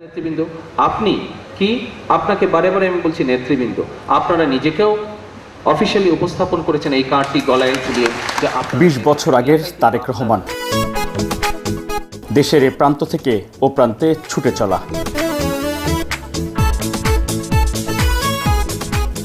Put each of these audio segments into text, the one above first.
নেতৃবৃন্দ, আপনি কি আপনাকে বারে বারে আমি বলছি নেতৃবৃন্দ, আপনারা নিজেকেও অফিসিয়ালি উপস্থাপন করেছেন এই কার্ডটি গলায় ঝুলিয়ে যে বিশ বছর আগের তারেক রহমান। দেশের এ প্রান্ত থেকে ও প্রান্তে ছুটে চলা।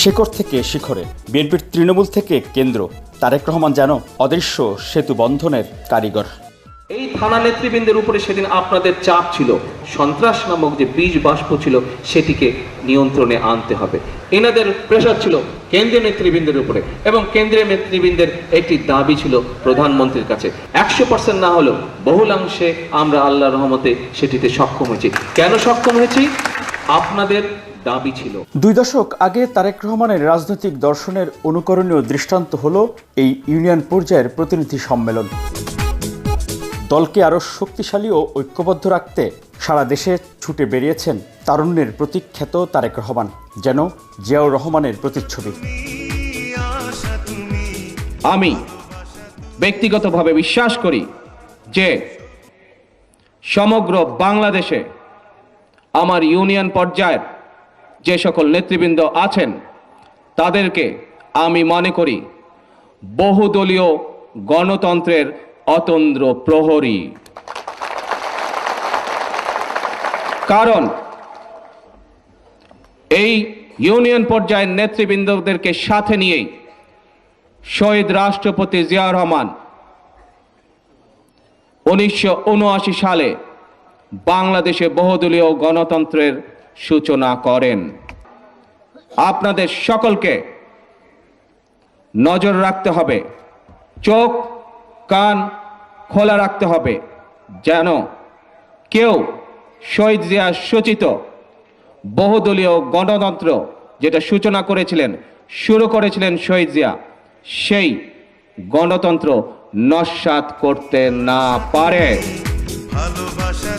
শেকড় থেকে শিখরে, বিএনপির তৃণমূল থেকে কেন্দ্র। তারেক রহমান যেন অদৃশ্য সেতু বন্ধনের কারিগর। এই থানা নেতৃবৃন্দের উপরে সেদিন আপনাদের চাপ ছিল। সন্ত্রাস নামক যে বীজ বাষ্প ছিল, সেটিকে নিয়ন্ত্রণে আনতে হবে। এনাদের প্রেশার ছিল কেন্দ্রীয় নেতৃবৃন্দের উপরে এবং কেন্দ্রীয় নেতৃবৃন্দের একটি দাবি ছিল প্রধানমন্ত্রীর কাছে। একশো পার্সেন্ট না হলেও বহুলাংশে আমরা আল্লাহ রহমতে সেটিতে সক্ষম হয়েছি। কেন সক্ষম হয়েছি? আপনাদের দাবি ছিল। দুই দশক আগে তারেক রহমানের রাজনৈতিক দর্শনের অনুকরণীয় দৃষ্টান্ত হল এই ইউনিয়ন পর্যায়ের প্রতিনিধি সম্মেলন। দলকে আরও শক্তিশালী ও ঐক্যবদ্ধ রাখতে সারা দেশে ছুটে বেরিয়েছেন তারুণ্যের প্রতীক খ্যাত তারেক রহমান, যেন জিয়াউর রহমানের প্রতিচ্ছবি। আমি ব্যক্তিগতভাবে বিশ্বাস করি যে সমগ্র বাংলাদেশে আমার ইউনিয়ন পর্যায়ের যে সকল নেতৃবৃন্দ আছেন, তাদেরকে আমি মনে করি বহুদলীয় গণতন্ত্রের অতন্দ্র প্রহরী। কারণ, এই ইউনিয়ন পর্যায়ের নেতৃবৃন্দদেরকে সাথে নিয়েই শহীদ রাষ্ট্রপতি জিয়া রহমান উনিশশো উনআশি সালে বাংলাদেশে বহুদলীয় গণতন্ত্রের সূচনা করেন। আপনাদের সকলকে নজর রাখতে হবে, চোখ কান খোলা রাখতে হবে, যেন কেউ শহীদ জিয়া সূচিত বহুদলীয় গণতন্ত্র যেটা সূচনা করেছিলেন, শুরু করেছিলেন শহীদ জিয়া, সেই গণতন্ত্র নস্বাত করতে না পারে। ভালোবাসা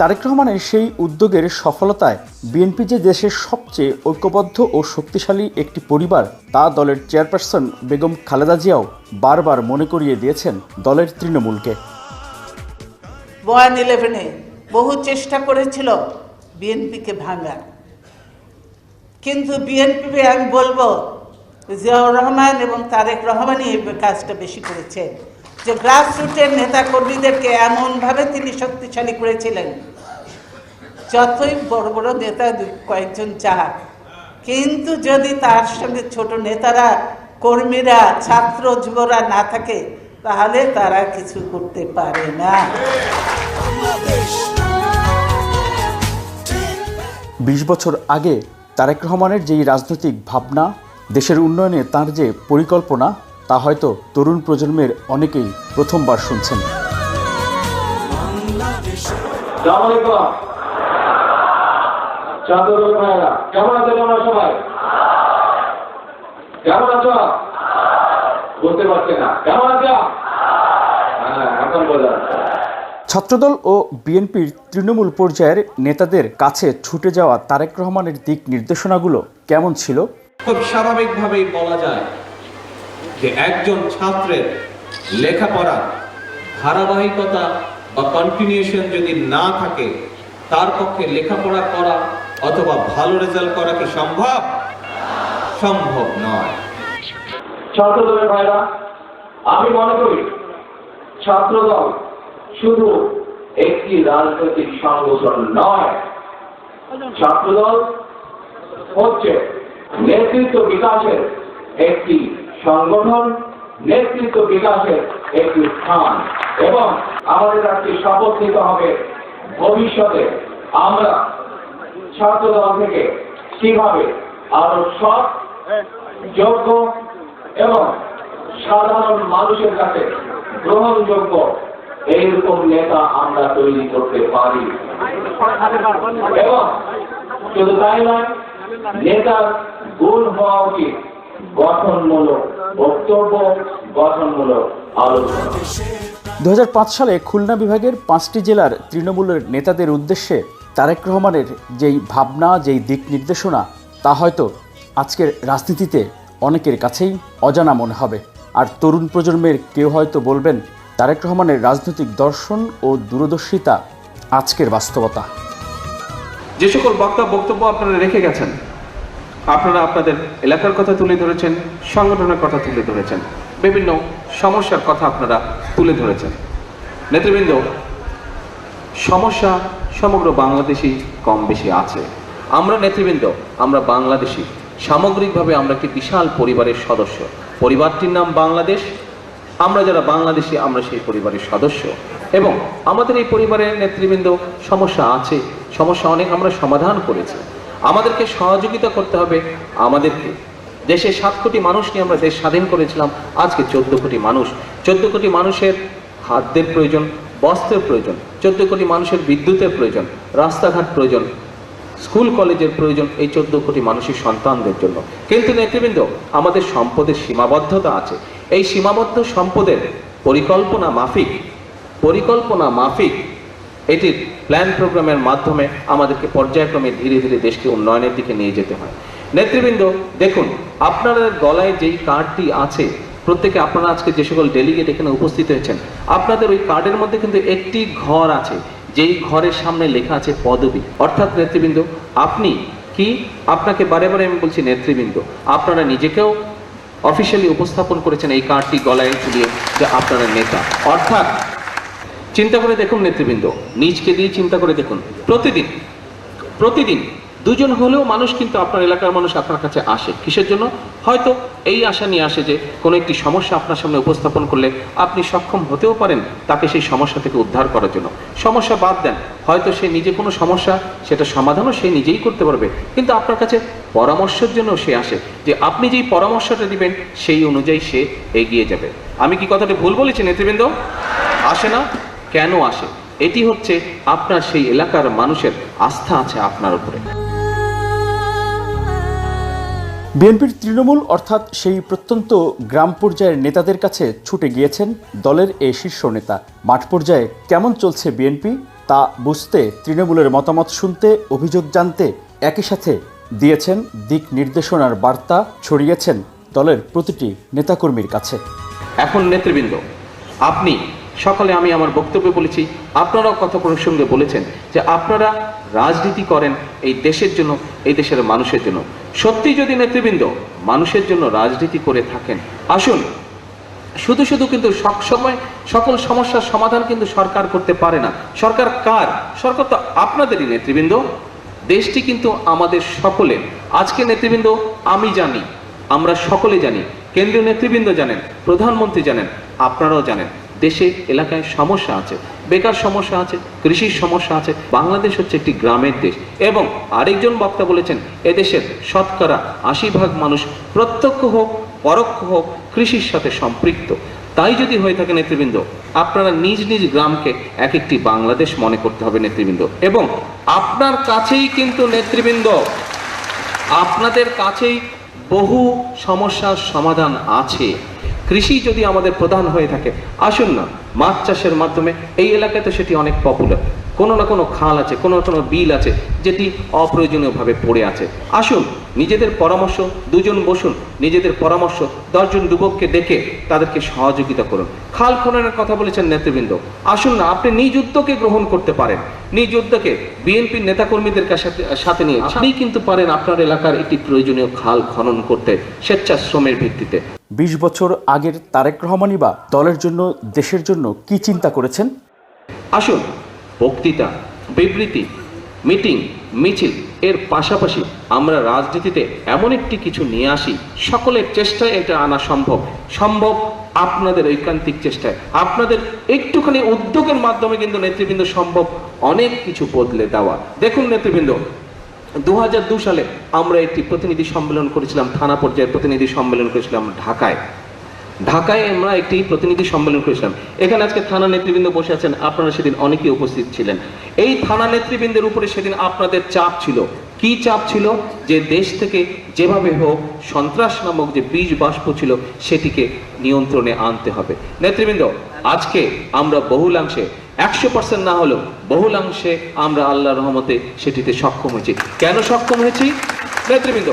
তারেক রহমানের সেই উদ্যোগের সফলতায় বিএনপি যে দেশের সবচেয়ে ঐক্যবদ্ধ ও শক্তিশালী একটি পরিবার, তা দলের চেয়ারপারসন বেগম খালেদা জিয়াও বারবার মনে করিয়ে দিয়েছেন দলের তৃণমূলকে। ওয়ান ইলেভেনে বহু চেষ্টা করেছিল বিএনপিকে ভাঙার। কিন্তু বিএনপি আমি বলব, জিয়াউর রহমান এবং তারেক রহমানই এই কাজটা বেশি করেছেন। যে গ্রাসরুটের নেতা কর্মীদেরকে এমনভাবে তিনি শক্তিশালী করেছিলেন, যতই বড় বড় নেতা কয়েকজন চাক কিন্তু যদি তার সঙ্গে ছোট নেতারা, কর্মীরা, ছাত্র যুবরা না থাকে, তাহলে তারা কিছু করতে পারে না। বিশ বছর আগে তারেক রহমানের যেই রাজনৈতিক ভাবনা, দেশের উন্নয়নে তার যে পরিকল্পনা তা হয়তো তরুণ প্রজন্মের অনেকেই প্রথমবার শুনছেন। সালামালাইকুম চাঁদুর ভাইরা কেমন আছো তোমরা সবাই? কেমন আছো? বলতে পারছে না। কেমন আছো? হ্যাঁ এখন বোঝা ছাত্রদল ও বিএনপির তৃণমূল পর্যায়ের নেতাদের কাছে ছুটে যাওয়া তারেক রহমানের দিক নির্দেশনাগুলো কেমন ছিল? খুব স্বাভাবিকভাবেই বলা যায় যে একজন ছাত্রের লেখাপড়া ধারাবাহিকতা বা কন্টিনিউশন যদি না থাকে, তার পক্ষে লেখাপড়া করা অথবা ভালো রেজাল্ট করা কি সম্ভব? সম্ভব নয়। ছাত্রদলের ভাইরা, আমি মনে করি ছাত্রদল শুধু একটি রাজনৈতিক সংগঠন নয়। ছাত্রদল হচ্ছে নেতৃত্ব বিকাশের একটি সংগঠন নেতৃত্ব বিকাশের একটি স্থান। এবং আমাদের একটি শপথ নিতে হবে ভবিষ্যতে আমরা ছাত্রদল থেকে কীভাবে আরও সৎ, যোগ্য এবং সাধারণ মানুষের কাছে গ্রহণযোগ্য এইরকম নেতা আমরা তৈরি করতে পারি। এবং শুধু তাই নয়, নেতার গুণ হওয়া উচিত। গঠনমূলক বক্তব্য গঠনমূলক আলোচনা। দু হাজার পাঁচ সালে খুলনা বিভাগের পাঁচটি জেলার তৃণমূলের নেতাদের উদ্দেশ্যে তারেক রহমানের যেই ভাবনা যেই দিক নির্দেশনা তা হয়তো আজকের রাজনীতিতে অনেকের কাছেই অজানা মনে হবে। আর তরুণ প্রজন্মের কেউ হয়তো বলবেন তারেক রহমানের রাজনৈতিক দর্শন ও দূরদর্শিতা আজকের বাস্তবতা। যে সকল বক্তা বক্তব্য আপনারা রেখে গেছেন আপনারা আপনাদের এলাকার কথা তুলে ধরেছেন, সংগঠনের কথা তুলে ধরেছেন, বিভিন্ন সমস্যার কথা আপনারা তুলে ধরেছেন। নেতৃবৃন্দ, সমস্যা সমগ্র বাংলাদেশি কম বেশি আছে। আমরা নেতৃবৃন্দ, আমরা বাংলাদেশি। সামগ্রিকভাবে আমরা একটি বিশাল পরিবারের সদস্য। পরিবারটির নাম বাংলাদেশ। আমরা যারা বাংলাদেশি, আমরা সেই পরিবারের সদস্য। এবং আমাদের এই পরিবারের নেতৃবৃন্দ সমস্যা আছে, সমস্যা অনেক আমরা সমাধান করেছি। আমাদেরকে সহযোগিতা করতে হবে আমাদেরকে। দেশে সাত কোটি মানুষ নিয়ে আমরা দেশ স্বাধীন করেছিলাম, আজকে চোদ্দ কোটি মানুষ। চোদ্দ কোটি মানুষের খাদ্যের প্রয়োজন, বস্ত্রের প্রয়োজন, চোদ্দ কোটি মানুষের বিদ্যুতের প্রয়োজন, রাস্তাঘাট প্রয়োজন, স্কুল কলেজের প্রয়োজন, এই চোদ্দ কোটি মানুষের সন্তানদের জন্য। কিন্তু নেতৃবৃন্দ, আমাদের সম্পদের সীমাবদ্ধতা আছে। এই সীমাবদ্ধ সম্পদের পরিকল্পনা মাফিক পরিকল্পনা মাফিক এটির প্ল্যান প্রোগ্রামের মাধ্যমে আমাদেরকে পর্যায়ক্রমে ধীরে ধীরে দেশকে উন্নয়নের দিকে নিয়ে যেতে হয়। নেতৃবৃন্দ, দেখুন আপনাদের গলায় যেই কার্ডটি আছে, প্রত্যেকে আপনারা আজকে যে সকল ডেলিগেট এখানে উপস্থিত হয়েছেন, আপনাদের ওই কার্ডের মধ্যে কিন্তু একটি ঘর আছে, যেই ঘরের সামনে লেখা আছে পদবী। অর্থাৎ নেতৃবৃন্দ, আপনি কি? আপনাকে বারে বারে আমি বলছি নেতৃবৃন্দ, আপনারা নিজেকেও অফিসিয়ালি উপস্থাপন করেছেন এই কার্ডটি গলায় ঝুলিয়ে যে আপনারা নেতা। অর্থাৎ চিন্তা করে দেখুন নেতৃবৃন্দ। নিজকে দিয়ে চিন্তা করে দেখুন। প্রতিদিন প্রতিদিন দুজন হলেও মানুষ কিন্তু আপনার এলাকার মানুষ আপনার কাছে আসে। কিসের জন্য? হয়তো এই আশা নিয়ে আসে যে কোনো একটি সমস্যা আপনার সামনে উপস্থাপন করলে আপনি সক্ষম হতেও পারেন তাকে সেই সমস্যা থেকে উদ্ধার করার জন্য। সমস্যা বাদ দেন। হয়তো সে নিজে কোনো সমস্যা, সেটা সমাধানও সে নিজেই করতে পারবে। কিন্তু আপনার কাছে পরামর্শের জন্য সে আসে যে আপনি যেই পরামর্শটা দিবেন, সেই অনুযায়ী সে এগিয়ে যাবে। আমি কি কথাটা ভুল বলেছি নেতৃবৃন্দ? আসে না? কেন আসে? এটি হচ্ছে আপনার সেই এলাকার মানুষের আস্থা আছে আপনার উপরে। বিএনপির তৃণমূল অর্থাৎ সেই প্রত্যন্ত গ্রাম পর্যায়ের নেতাদের কাছে ছুটে গিয়েছেন দলের এই শীর্ষ নেতা। মাঠ পর্যায়ে কেমন চলছে বিএনপি তা বুঝতে তৃণমূলের মতামত শুনতে অভিযোগ জানতে একই সাথে দিয়েছেন দিক নির্দেশনার বার্তা ছড়িয়েছেন দলের প্রতিটি নেতাকর্মীর কাছে। এখন নেতৃবৃন্দ আপনি সকালে আমি আমার বক্তব্যে বলেছি, আপনারাও কথা প্রসঙ্গে বলেছেন যে আপনারা রাজনীতি করেন এই দেশের জন্য, এই দেশের মানুষের জন্য। সত্যি যদি নেতৃবৃন্দ মানুষের জন্য রাজনীতি করে থাকেন, আসুন, শুধু শুধু কিন্তু সবসময় সকল সমস্যার সমাধান কিন্তু সরকার করতে পারে না। সরকার কার? সরকার তো আপনাদেরই নেতৃবৃন্দ। দেশটি কিন্তু আমাদের সকলের। আজকে নেতৃবৃন্দ, আমি জানি, আমরা সকলে জানি, কেন্দ্রীয় নেতৃবৃন্দ জানেন, প্রধানমন্ত্রী জানেন, আপনারাও জানেন। দেশে, এলাকায় সমস্যা আছে, বেকার সমস্যা আছে, কৃষির সমস্যা আছে, বাংলাদেশ হচ্ছে একটি গ্রামের দেশ এবং আরেকজন বক্তা বলেছেন, এদেশের শতকরা আশি ভাগ মানুষ প্রত্যক্ষ হোক, পরোক্ষ হোক কৃষির সাথে সম্পৃক্ত। তাই যদি হয়ে থাকে নেতৃবৃন্দ, আপনারা নিজ নিজ গ্রামকে এক একটি বাংলাদেশ মনে করতে হবে নেতৃবৃন্দ। এবং আপনার কাছেই কিন্তু নেতৃবৃন্দ, আপনাদের কাছেই বহু সমস্যার সমাধান আছে। কৃষি যদি আমাদের প্রধান হয়ে থাকে, আসুন না, মাছ চাষের মাধ্যমে এই এলাকায় তো সেটি অনেক পপুলার কোনো না কোনো খাল আছে, কোনো না কোনো বিল আছে, যেটি অপ্রয়োজনীয়ভাবে পড়ে আছে। আসুন নিজেদের পরামর্শ দুজন বসুন নিজেদের পরামর্শ দশজন যুবককে ডেকে তাদেরকে সহযোগিতা করুন। খাল খননের কথা বলেছেন নেতৃবৃন্দ। আসুন না আপনি নিজ উদ্যোগে গ্রহণ করতে পারেন। নিজ উদ্যোগে বিএনপির নেতাকর্মীদের সাথে সাথে নিয়ে আপনি কিন্তু পারেন আপনার এলাকার একটি প্রয়োজনীয় খাল খনন করতে স্বেচ্ছাশ্রমের ভিত্তিতে। বিশ বছর আগের তারেক রহমানই বা দলের জন্য দেশের জন্য কি চিন্তা করেছেন? আসুন বক্তৃতা বিবৃতি মিটিং মিছিল। এর পাশাপাশি আমরা রাজনীতিতে এমন একটি কিছু নিয়ে আসি, সকলের চেষ্টায় এটা আনা সম্ভব। সম্ভব আপনাদের ঐকান্তিক চেষ্টায়। আপনাদের একটুখানি উদ্যোগের মাধ্যমে কিন্তু নেতৃবৃন্দ সম্ভব অনেক কিছু বদলে দেওয়া। দেখুন নেতৃবৃন্দ দু সালে আমরা একটি প্রতিনিধি সম্মেলন করেছিলাম, থানা পর্যায়ের প্রতিনিধি সম্মেলন করেছিলাম ঢাকায়। ঢাকায় আমরা একটি প্রতিনিধি সম্মেলন করেছিলাম। এখানে আজকে থানা নেতৃবৃন্দ বসে আছেন। আপনারা সেদিন অনেকেই উপস্থিত ছিলেন। এই থানা নেতৃবৃন্দের উপরে সেদিন আপনাদের চাপ ছিল। কি চাপ ছিল? যে দেশ থেকে যেভাবে হোক সন্ত্রাস নামক যে বীজ বাষ্প ছিল, সেটিকে নিয়ন্ত্রণে আনতে হবে। নেতৃবৃন্দ, আজকে আমরা বহুলাংশে, একশো পার্সেন্ট না হলেও বহুলাংশে আমরা আল্লাহ রহমতে সেটিতে সক্ষম হয়েছি। কেন সক্ষম হয়েছি? নেতৃবৃন্দ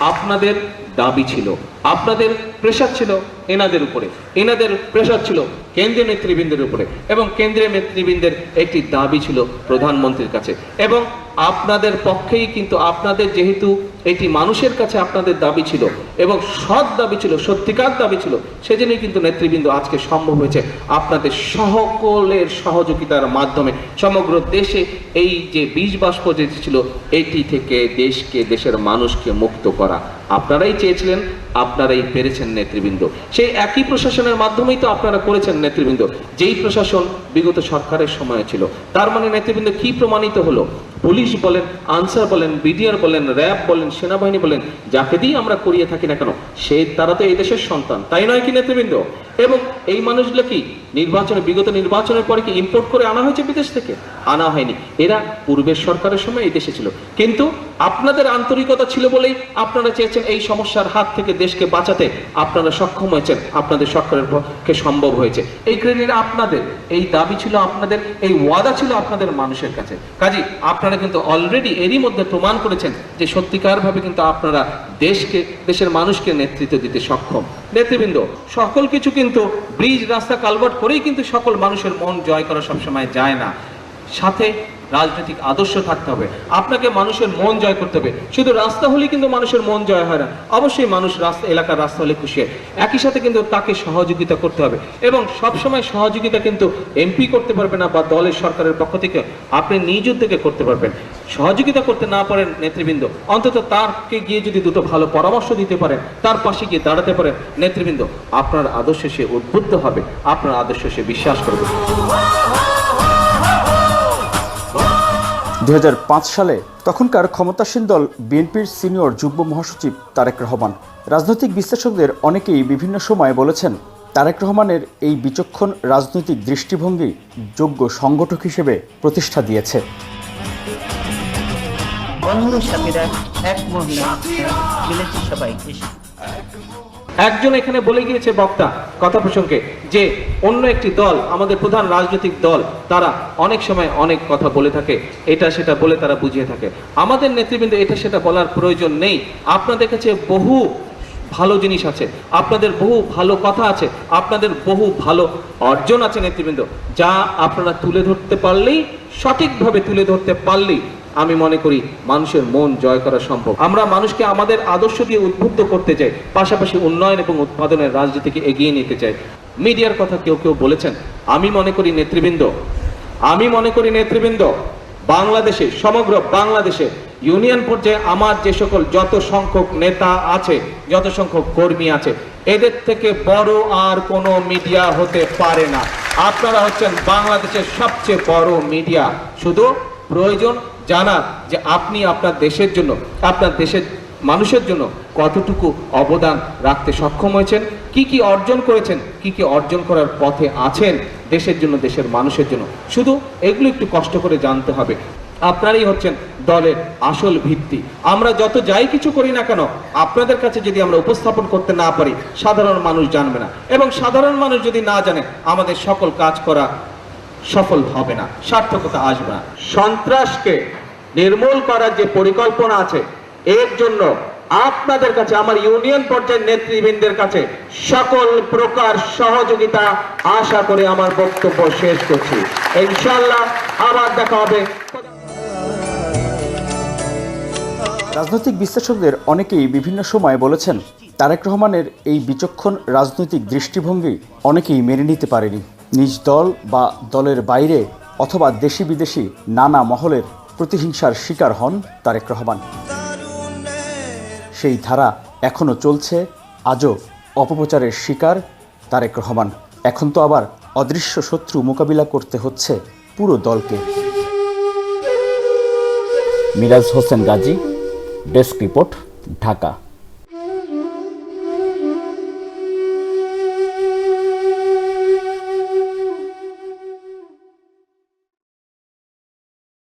আপনাদের দাবি ছিল আপনাদের প্রেশার ছিল এনাদের উপরে এনাদের প্রেশার ছিল। কেন্দ্রীয় নেতৃবৃন্দের উপরে। এবং কেন্দ্রীয় নেতৃবৃন্দের একটি দাবি ছিল প্রধানমন্ত্রীর কাছে। এবং আপনাদের পক্ষেই কিন্তু আপনাদের যেহেতু এটি মানুষের কাছে আপনাদের দাবি ছিল এবং সৎ দাবি ছিল, সত্যিকার দাবি ছিল, সেজন্যই কিন্তু নেতৃবৃন্দ আজকে সম্ভব হয়েছে আপনাদের সকলের সহযোগিতার মাধ্যমে সমগ্র দেশে এই যে বীজ বাষ্প যে ছিল, এটি থেকে দেশকে, দেশের মানুষকে মুক্ত করা। আপনারাই চেয়েছিলেন, আপনারাই পেরেছেন নেতৃবৃন্দ। সেই একই প্রশাসনের মাধ্যমেই তো আপনারা করেছেন নেতৃবৃন্দ। যেই প্রশাসন বিগত সরকারের সময় ছিল, তার মানে নেতৃবৃন্দ কি প্রমাণিত হলো? পুলিশ বলেন, আনসার বলেন, বিডিআর বলেন, র্যাব বলেন, সেনাবাহিনী বলেন, যাকে দিয়ে আমরা করিয়ে থাকি না কেন, সে তারা তো এই দেশের সন্তান, তাই নয় কি নেতৃবৃন্দ? এবং এই মানুষগুলো কি নির্বাচনে, বিগত নির্বাচনের পরে কি ইম্পোর্ট করে আনা হয়েছে বিদেশ থেকে? আনা হয়নি। এরা পূর্বের সরকারের সময় এই দেশে ছিল। কিন্তু আপনাদের আন্তরিকতা ছিল বলেই আপনারা চেয়েছেন এই সমস্যার হাত থেকে দেশকে বাঁচাতে। আপনারা সক্ষম হয়েছেন। আপনাদের সরকারের পক্ষে সম্ভব হয়েছে। এই ক্রেডিট আপনাদের, এই দাবি ছিল আপনাদের, এই ওয়াদা ছিল আপনাদের মানুষের কাছে। কাজী, আপনারা কিন্তু অলরেডি এরই মধ্যে প্রমাণ করেছেন যে সত্যিকারভাবে কিন্তু আপনারা দেশকে, দেশের মানুষকে নেতৃত্ব দিতে সক্ষম। নেতৃবৃন্দ, সকল কিছু কিন্তু ব্রিজ, রাস্তা, কালভার্ট করেই কিন্তু সকল মানুষের মন জয় করা সবসময় যায় না। সাথে রাজনৈতিক আদর্শ থাকতে হবে। আপনাকে মানুষের মন জয় করতে হবে। শুধু রাস্তা হলেই কিন্তু মানুষের মন জয় হয় না। অবশ্যই মানুষ রাস্তা, এলাকার রাস্তা হলে খুশি হয়। একই সাথে কিন্তু তাকে সহযোগিতা করতে হবে। এবং সবসময় সহযোগিতা কিন্তু এমপি করতে পারবে না বা দলের সরকারের পক্ষ থেকে। আপনি নিজ উদ্যোগে করতে পারবেন। সহযোগিতা করতে না পারেন নেতৃবৃন্দ, অন্তত তারকে গিয়ে যদি দুটো ভালো পরামর্শ দিতে পারেন, তার পাশে গিয়ে দাঁড়াতে পারেন নেতৃবৃন্দ, আপনার আদর্শে সে উদ্বুদ্ধ হবে। আপনার আদর্শ সে বিশ্বাস করবে। দু হাজার পাঁচ সালে তখনকার ক্ষমতাসীন দল বিএনপির সিনিয়র যুগ্ম মহাসচিব তারেক রহমান। রাজনৈতিক বিশ্লেষকদের অনেকেই বিভিন্ন সময় বলেছেন, তারেক রহমানের এই বিচক্ষণ রাজনৈতিক দৃষ্টিভঙ্গি যোগ্য সংগঠক হিসেবে প্রতিষ্ঠা দিয়েছে। একজন এখানে বলে গিয়েছে বক্তা কথা প্রসঙ্গে যে অন্য একটি দল, আমাদের প্রধান রাজনৈতিক দল, তারা অনেক সময় অনেক কথা বলে থাকে, এটা সেটা বলে তারা বুঝিয়ে থাকে। আমাদের নেতৃবৃন্দ এটা সেটা বলার প্রয়োজন নেই। আপনাদের কাছে বহু ভালো জিনিস আছে, আপনাদের বহু ভালো কথা আছে, আপনাদের বহু ভালো অর্জন আছে নেতৃবৃন্দ। যা আপনারা তুলে ধরতে পারলেই, সঠিকভাবে তুলে ধরতে পারলেই আমি মনে করি মানুষের মন জয় করা সম্ভব। আমরা মানুষকে আমাদের আদর্শ দিয়ে উদ্বুদ্ধ করতে চাই, পাশাপাশি উন্নয়ন এবং উৎপাদনের রাজনীতিকে এগিয়ে নিতে চাই। মিডিয়ার কথা কেউ কেউ বলেছেন, আমি মনে করি নেতৃবৃন্দ, আমি মনে করি নেতৃবৃন্দ, বাংলাদেশে, সমগ্র বাংলাদেশে, ইউনিয়ন পর্যায়ে আমার যে সকল যত সংখ্যক নেতা আছে, যত সংখ্যক কর্মী আছে, এদের থেকে বড় আর কোনো মিডিয়া হতে পারে না। আপনারা হচ্ছেন বাংলাদেশের সবচেয়ে বড় মিডিয়া। শুধু প্রয়োজন জানা যে আপনি আপনার দেশের জন্য, আপনার দেশের মানুষের জন্য কতটুকু অবদান রাখতে সক্ষম হয়েছেন, কি কি অর্জন করেছেন, কি কি অর্জন করার পথে আছেন দেশের জন্য, দেশের মানুষের জন্য। শুধু এগুলো একটু কষ্ট করে জানতে হবে। আপনারই হচ্ছেন দলের আসল ভিত্তি। আমরা যত যাই কিছু করি না কেন, আপনাদের কাছে যদি আমরা উপস্থাপন করতে না পারি, সাধারণ মানুষ জানবে না। এবং সাধারণ মানুষ যদি না জানে, আমাদের সকল কাজ করা সফল হবে না, সার্থকতা আসবে না। সন্ত্রাসকে নির্মূল করার যে পরিকল্পনা আছে, এর জন্য আপনাদের কাছে, আমার ইউনিয়ন পর্যায়ের নেতৃবৃন্দের কাছে সকল প্রকার সহযোগিতা আশা করে আমার বক্তব্য শেষ করছি। ইনশাল্লাহ আবার দেখা হবে। রাজনৈতিক বিশ্লেষকদের অনেকেই বিভিন্ন সময় বলেছেন, তারেক রহমানের এই বিচক্ষণ রাজনৈতিক দৃষ্টিভঙ্গি অনেকেই মেনে নিতে পারেনি। নিজ দল বা দলের বাইরে অথবা দেশি বিদেশি নানা মহলের প্রতিহিংসার শিকার হন তারেক রহমান। সেই ধারা এখনও চলছে, আজও অপপ্রচারের শিকার তারেক রহমান। এখন তো আবার অদৃশ্য শত্রু মোকাবিলা করতে হচ্ছে পুরো দলকে। Miraj Hossain Gazi, desk report, Dhaka.